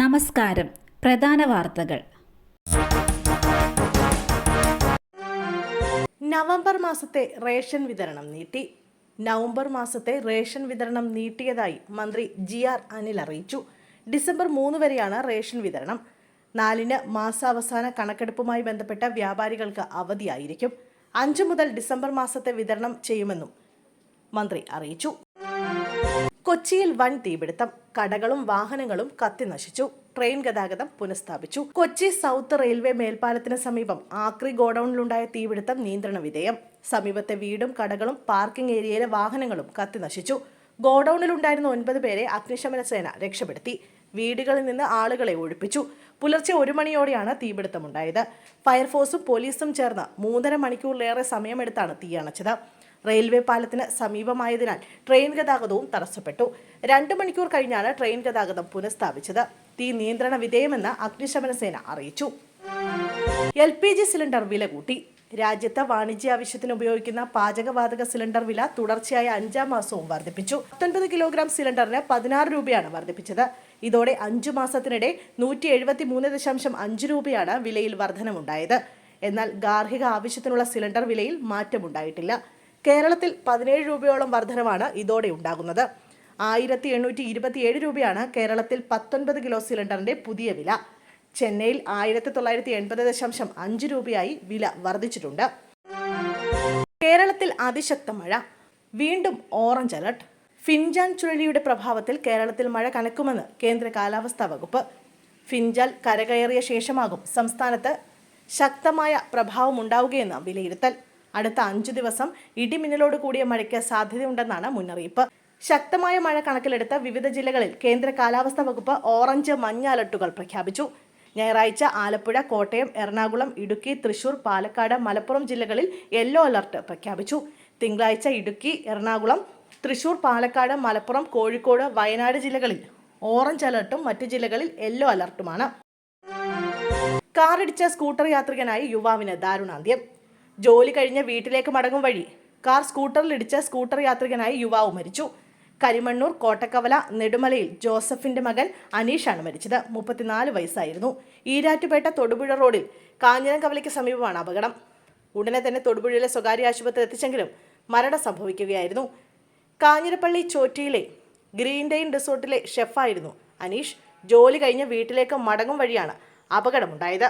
നമസ്കാരം. പ്രധാന വാർത്തകൾ. നവംബർ മാസത്തെ റേഷൻ വിതരണം നീട്ടി. നവംബർ മാസത്തെ റേഷൻ വിതരണം നീട്ടിയതായി മന്ത്രി ജി ആർ അനിൽ അറിയിച്ചു. ഡിസംബർ മൂന്ന് വരെയാണ് റേഷൻ വിതരണം. നാലിന് മാസാവസാന കണക്കെടുപ്പുമായി ബന്ധപ്പെട്ട വ്യാപാരികൾക്ക് അവധിയായിരിക്കും. അഞ്ച് മുതൽ ഡിസംബർ മാസത്തെ വിതരണം ചെയ്യുമെന്നും മന്ത്രി അറിയിച്ചു. കൊച്ചിയിൽ വൻ തീപിടുത്തം. കടകളും വാഹനങ്ങളും കത്തിനശിച്ചു ട്രെയിൻ ഗതാഗതം പുനഃസ്ഥാപിച്ചു. കൊച്ചി സൗത്ത് റെയിൽവേ മേൽപ്പാലത്തിന് സമീപം ആക്രി ഗോഡൌണിലുണ്ടായ തീപിടുത്തം നിയന്ത്രണ വിധേയം. സമീപത്തെ വീടും കടകളും പാർക്കിംഗ് ഏരിയയിലെ വാഹനങ്ങളും കത്തിനശിച്ചു ഗോഡൌണിലുണ്ടായിരുന്ന ഒൻപത് പേരെ അഗ്നിശമന സേന രക്ഷപ്പെടുത്തി. വീടുകളിൽ നിന്ന് ആളുകളെ ഒഴിപ്പിച്ചു. പുലർച്ചെ ഒരു മണിയോടെയാണ് തീപിടുത്തമുണ്ടായത്. ഫയർഫോഴ്സും പോലീസും ചേർന്ന് മൂന്നര മണിക്കൂറിലേറെ സമയമെടുത്താണ് തീയണച്ചത് റെയിൽവേ പാലത്തിന് സമീപമായതിനാൽ ട്രെയിൻ ഗതാഗതവും തടസ്സപ്പെട്ടു. രണ്ട് മണിക്കൂർ കഴിഞ്ഞാണ് ട്രെയിൻ ഗതാഗതം പുനഃസ്ഥാപിച്ചത്. തീ നിയന്ത്രണ വിധേയമെന്ന് അഗ്നിശമന സേന അറിയിച്ചു. എൽ പി ജി സിലിണ്ടർ വില കൂട്ടി. രാജ്യത്ത് വാണിജ്യ ആവശ്യത്തിന് ഉപയോഗിക്കുന്ന പാചകവാതക സിലിണ്ടർ വില തുടർച്ചയായ അഞ്ചാം മാസവും വർദ്ധിപ്പിച്ചു. പത്തൊൻപത് കിലോഗ്രാം സിലിണ്ടറിന് പതിനാറ് രൂപയാണ് വർദ്ധിപ്പിച്ചത്. ഇതോടെ അഞ്ചു മാസത്തിനിടെ നൂറ്റി എഴുപത്തി മൂന്ന് ദശാംശം അഞ്ച് രൂപയാണ് വിലയിൽ വർധനമുണ്ടായത്. എന്നാൽ ഗാർഹിക ആവശ്യത്തിനുള്ള സിലിണ്ടർ വിലയിൽ മാറ്റമുണ്ടായിട്ടില്ല. കേരളത്തിൽ പതിനേഴ് രൂപയോളം വർധനമാണ് ഇതോടെ ഉണ്ടാകുന്നത്. ആയിരത്തി എണ്ണൂറ്റി ഇരുപത്തിയേഴ് രൂപയാണ് കേരളത്തിൽ പത്തൊൻപത് കിലോ സിലിണ്ടറിന്റെ പുതിയ വില. ചെന്നൈയിൽ ആയിരത്തി തൊള്ളായിരത്തി എൺപത് ദശാംശം അഞ്ച് രൂപയായി വില വർദ്ധിച്ചിട്ടുണ്ട് കേരളത്തിൽ അതിശക്ത മഴ. വീണ്ടും ഓറഞ്ച് അലർട്ട്. ഫിൻജാൻ ചുഴലിയുടെ പ്രഭാവത്തിൽ കേരളത്തിൽ മഴ കനക്കുമെന്ന് കേന്ദ്ര കാലാവസ്ഥാ വകുപ്പ്. ഫിൻജാൽ കരകയറിയ ശേഷമാകും സംസ്ഥാനത്ത് ശക്തമായ പ്രഭാവമുണ്ടാവുകയെന്ന് വിലയിരുത്തൽ. അടുത്ത അഞ്ചു ദിവസം ഇടിമിന്നലോട് കൂടിയ മഴയ്ക്ക് സാധ്യതയുണ്ടെന്നാണ് മുന്നറിയിപ്പ്. ശക്തമായ മഴ കണക്കിലെടുത്ത് വിവിധ ജില്ലകളിൽ കേന്ദ്ര കാലാവസ്ഥാ വകുപ്പ് ഓറഞ്ച് മഞ്ഞ അലർട്ടുകൾ പ്രഖ്യാപിച്ചു. ഞായറാഴ്ച ആലപ്പുഴ കോട്ടയം എറണാകുളം ഇടുക്കി തൃശൂർ പാലക്കാട് മലപ്പുറം ജില്ലകളിൽ യെല്ലോ അലർട്ട് പ്രഖ്യാപിച്ചു. തിങ്കളാഴ്ച ഇടുക്കി എറണാകുളം തൃശൂർ പാലക്കാട് മലപ്പുറം കോഴിക്കോട് വയനാട് ജില്ലകളിൽ ഓറഞ്ച് അലർട്ടും മറ്റു ജില്ലകളിൽ യെല്ലോ അലർട്ടുമാണ്. കാറിടിച്ച സ്കൂട്ടർ യാത്രികനായി യുവാവിന് ദാരുണാന്ത്യം. ജോലി കഴിഞ്ഞ് വീട്ടിലേക്ക് മടങ്ങും വഴി കാർ സ്കൂട്ടറിലിടിച്ച സ്കൂട്ടർ യാത്രികനായി യുവാവ് മരിച്ചു. കരിമണ്ണൂർ കോട്ടക്കവല നെടുമലയിൽ ജോസഫിന്റെ മകൻ അനീഷാണ് മരിച്ചത്. മുപ്പത്തിനാല് വയസ്സായിരുന്നു. ഈരാറ്റുപേട്ട തൊടുപുഴ റോഡിൽ കാഞ്ഞിരംകവലയ്ക്ക് സമീപമാണ് അപകടം. ഉടനെ തന്നെ തൊടുപുഴയിലെ സ്വകാര്യ ആശുപത്രി എത്തിച്ചെങ്കിലും മരണം സംഭവിക്കുകയായിരുന്നു. കാഞ്ഞിരപ്പള്ളി ചോറ്റിയിലെ ഗ്രീൻ ഡെയിൻ റിസോർട്ടിലെ ഷെഫായിരുന്നു അനീഷ്. ജോലി കഴിഞ്ഞ് വീട്ടിലേക്ക് മടങ്ങും വഴിയാണ് അപകടമുണ്ടായത്.